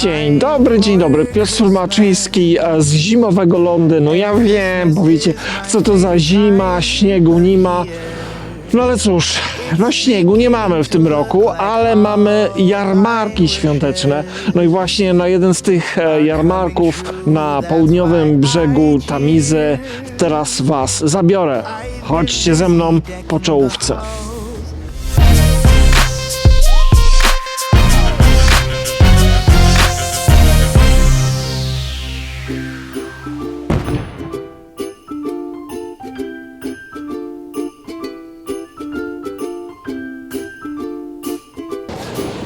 Dzień dobry, dzień dobry. Piotr Surmaczyński e, z zimowego Londynu. Ja wiem, powiecie, co to za zima, śniegu nie ma. No ale cóż, no śniegu nie mamy w tym roku, ale mamy jarmarki świąteczne. No i właśnie na jeden z tych e, jarmarków na południowym brzegu Tamizy teraz Was zabiorę. Chodźcie ze mną po czołówce.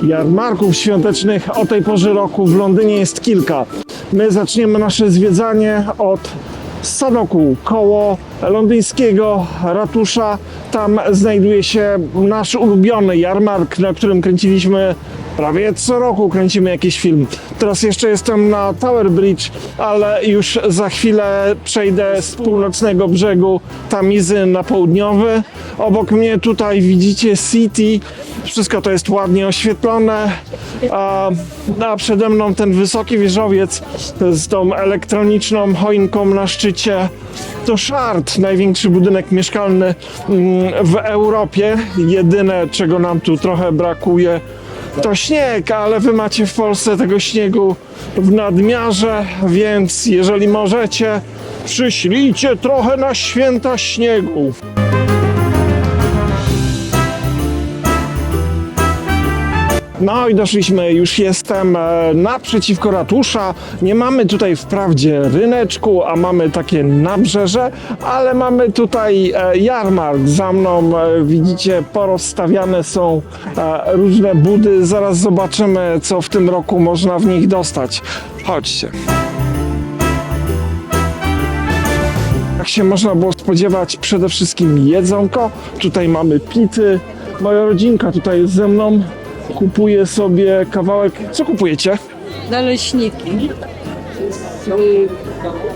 Jarmarków świątecznych o tej porze roku w Londynie jest kilka. My zaczniemy nasze zwiedzanie od Sadoku, koło londyńskiego ratusza. Tam znajduje się nasz ulubiony jarmark, na którym kręciliśmy prawie co roku kręcimy jakiś film. Teraz jeszcze jestem na Tower Bridge, ale już za chwilę przejdę z północnego brzegu Tamizy na południowy. Obok mnie tutaj widzicie City. Wszystko to jest ładnie oświetlone. A, a przede mną ten wysoki wieżowiec z tą elektroniczną choinką na szczycie. To Shard, największy budynek mieszkalny mm, w Europie. Jedyne, czego nam tu trochę brakuje, to śnieg, ale wy macie w Polsce tego śniegu w nadmiarze, więc jeżeli możecie, przyślijcie trochę na święta śniegu. No i doszliśmy, już jestem e, naprzeciwko ratusza. Nie mamy tutaj wprawdzie ryneczku, a mamy takie nabrzeże, ale mamy tutaj e, jarmark. Za mną e, widzicie porozstawiane są różne budy. Zaraz zobaczymy, co w tym roku można w nich dostać. Chodźcie. Jak się można było spodziewać, przede wszystkim jedzonko. Tutaj mamy pity. Moja rodzinka tutaj jest ze mną. Kupuje sobie kawałek. Co kupujecie? naleśniki. Y,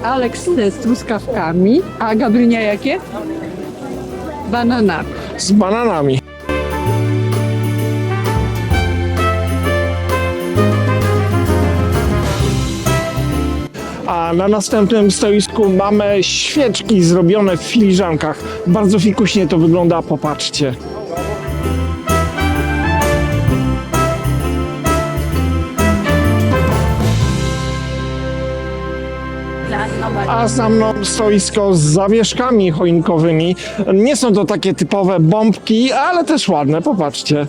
Aleks z truskawkami, a Gabrynia jakie? Banana. Z bananami. A na następnym stoisku mamy świeczki zrobione w filiżankach. Bardzo fikuśnie to wygląda, popatrzcie. A za mną stoisko z zawieszkami choinkowymi. Nie są to takie typowe bombki, ale też ładne, popatrzcie.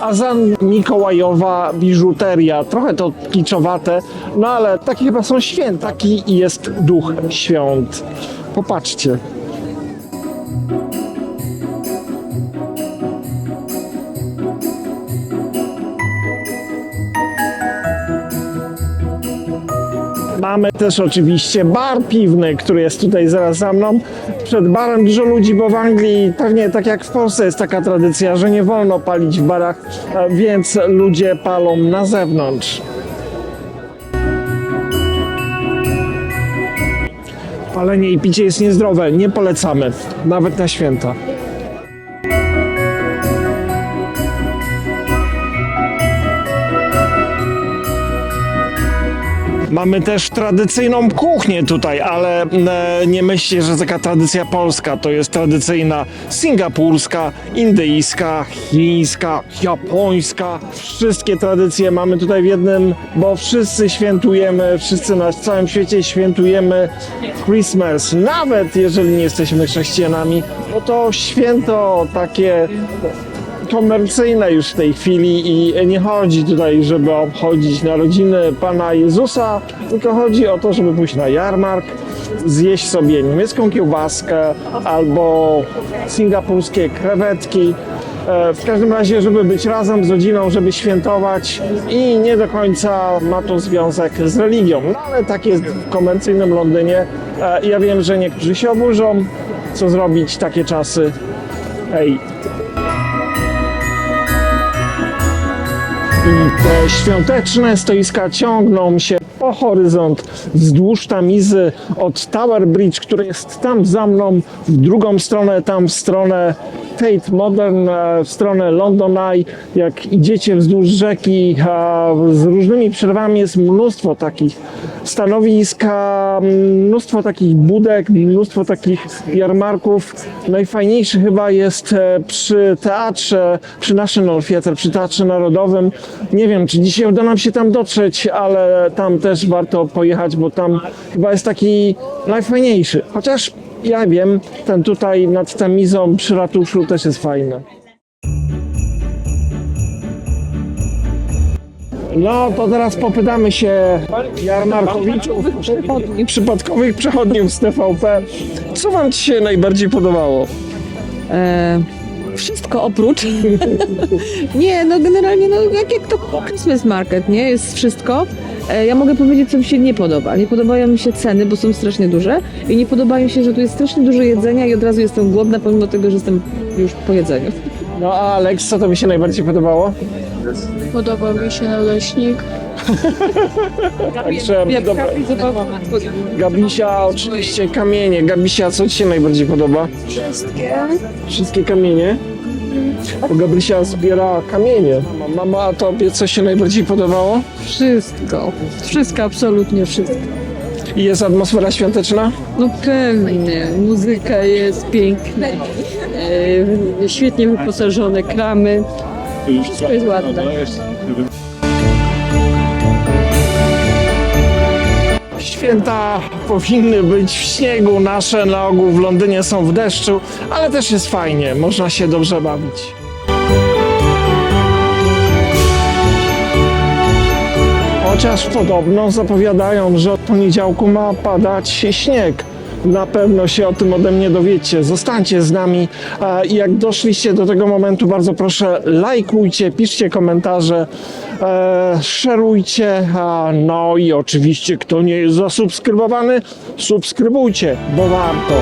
A za Mikołajowa biżuteria. Trochę to kiczowate, no ale takie chyba są święta. Taki jest duch świąt. Popatrzcie. Mamy też oczywiście bar piwny, który jest tutaj zaraz za mną. Przed barem dużo ludzi, bo w Anglii pewnie tak jak w Polsce jest taka tradycja, że nie wolno palić w barach, więc ludzie palą na zewnątrz. Palenie i picie jest niezdrowe, nie polecamy, nawet na święta. Mamy też tradycyjną kuchnię tutaj, ale e, nie myślcie, że taka tradycja polska to jest tradycyjna singapurska, indyjska, chińska, japońska. Wszystkie tradycje mamy tutaj w jednym, bo wszyscy świętujemy, wszyscy na całym świecie świętujemy Christmas. Nawet jeżeli nie jesteśmy chrześcijanami, no to święto takie komercyjne już w tej chwili i nie chodzi tutaj, żeby obchodzić narodziny Pana Jezusa, tylko chodzi o to, żeby pójść na jarmark, zjeść sobie niemiecką kiełbaskę albo singapurskie krewetki. E, W każdym razie, żeby być razem z rodziną, żeby świętować i nie do końca ma to związek z religią. No ale tak jest w komercyjnym Londynie. E, Ja wiem, że niektórzy się oburzą. Co zrobić takie czasy? Hej, I te świąteczne stoiska ciągną się po horyzont wzdłuż Tamizy od Tower Bridge, który jest tam za mną, w drugą stronę, tam w stronę Tate Modern e, w stronę London Eye. Jak idziecie wzdłuż rzeki z różnymi przerwami jest mnóstwo takich stanowisk, a mnóstwo takich budek, mnóstwo takich jarmarków. Najfajniejszy chyba jest e, przy teatrze, przy National Theatre, przy Teatrze Narodowym. Nie wiem, czy dzisiaj uda nam się tam dotrzeć, ale tam też warto pojechać, bo tam chyba jest taki najfajniejszy. Chociaż ja wiem, ten tutaj nad Temizą przy ratuszu też jest fajny. No to teraz popytamy się jarmarkowiczów, przypadkowych przechodniów z TVP. Co wam ci się najbardziej podobało? E, wszystko oprócz. nie, no generalnie, no jak, jak to Christmas Market, nie? Jest wszystko. E, ja mogę powiedzieć, co mi się nie podoba. Nie podobają mi się ceny, bo są strasznie duże i nie podobają mi się, że tu jest strasznie dużo jedzenia i od razu jestem głodna, pomimo tego, że jestem już po jedzeniu. No a Alex, co tobie się najbardziej podobało? Podobał mi się naleśnik. Także dobra. Gabisia, oczywiście kamienie. Gabisia, co ci się najbardziej podoba? Wszystkie. Wszystkie kamienie? Bo Gabrysia zbiera kamienie. Mama, a tobie co się najbardziej podobało? Wszystko. Wszystko, absolutnie wszystko. I jest atmosfera świąteczna? No pewnie, muzyka jest piękna, e, świetnie wyposażone kramy, wszystko jest ładne. Święta powinny być w śniegu, nasze na ogół w Londynie są w deszczu, ale też jest fajnie, można się dobrze bawić. Chociaż podobno zapowiadają, że od poniedziałku ma padać śnieg. Na pewno się o tym ode mnie dowiecie. Zostańcie z nami e, jak doszliście do tego momentu, bardzo proszę lajkujcie, piszcie komentarze, e, szerujcie, no i oczywiście kto nie jest zasubskrybowany, subskrybujcie, bo warto.